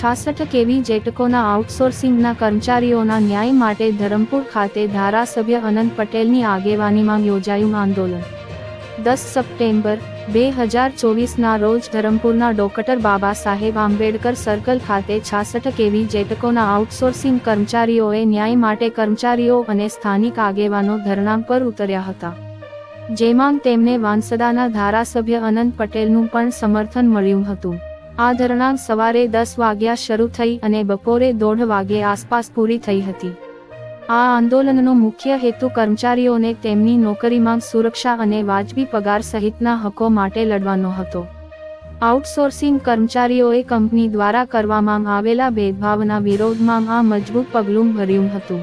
છાસઠ કેવી જેટકોના આઉટસોર્સિંગના કર્મચારીઓના ન્યાય માટે ધરમપુર ખાતે ધારાસભ્ય અનંત પટેલની આગેવાનીમાં યોજાયું આંદોલન. દસ સપ્ટેમ્બર, બે હજાર ચોવીસના રોજ ધરમપુરના ડોક્ટર બાબા સાહેબ આંબેડકર સર્કલ ખાતે છાસઠ કેવી જેટકોના આઉટસોર્સિંગ કર્મચારીઓએ ન્યાય માટે કર્મચારીઓ અને સ્થાનિક આગેવાનો ધરણા પર ઉતર્યા હતા. જેમાં તેમને વાંસદાના ધારાસભ્ય અનંત પટેલનું પણ સમર્થન મળ્યું હતું. આ ધરણા સવારે દસ વાગ્યા શરૂ થઈ અને બપોરે દોઢ વાગે આસપાસ પૂરી થઈ હતી. આ આંદોલનનો મુખ્ય હેતુ કર્મચારીઓને તેમની નોકરીમાં સુરક્ષા અને વાજબી પગાર સહિતના હકો માટે લડવાનો હતો. આઉટસોર્સિંગ કર્મચારીઓએ કંપની દ્વારા કરવામાં આવેલા ભેદભાવના વિરોધમાં આ મજબૂત પગલું ભર્યું હતું.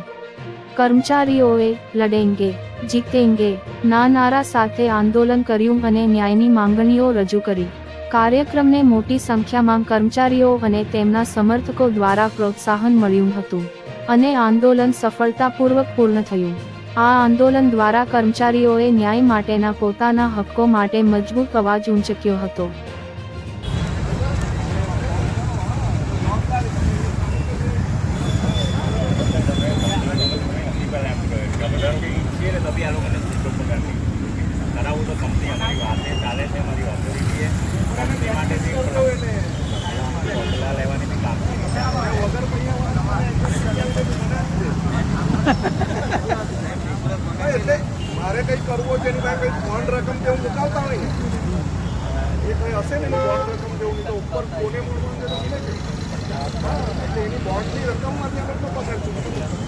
કર્મચારીઓએ લડેંગે, જીતેંગે, ના નારા સાથે આંદોલન કર્યું અને ન્યાયની માંગણીઓ રજૂ કરી. કાર્યક્રમને મોટી સંખ્યામાં કર્મચારીઓ અને તેમના સમર્થકો દ્વારા પ્રોત્સાહન મળ્યું હતું અને આંદોલન સફળતાપૂર્વક પૂર્ણ થયું. આ આંદોલન દ્વારા કર્મચારીઓએ ન્યાય માટેના પોતાના હક્કો માટે મજબૂત અવાજ ઊંચક્યો હતો. ચાલે છે અમારી ઓથોરિટી છે કંપની પગલાં લેવાની એટલે મારે કંઈ કરવું છે એની કંઈ બોન્ડ રકમ જેવું મુકાવતા હોય એ કંઈ હશે ને? એની રકમ જેવું તો ઉપર કોને મળવાનું તો એની બોન્ડની રકમમાંથી આપણે તો પસાર ચૂકવવો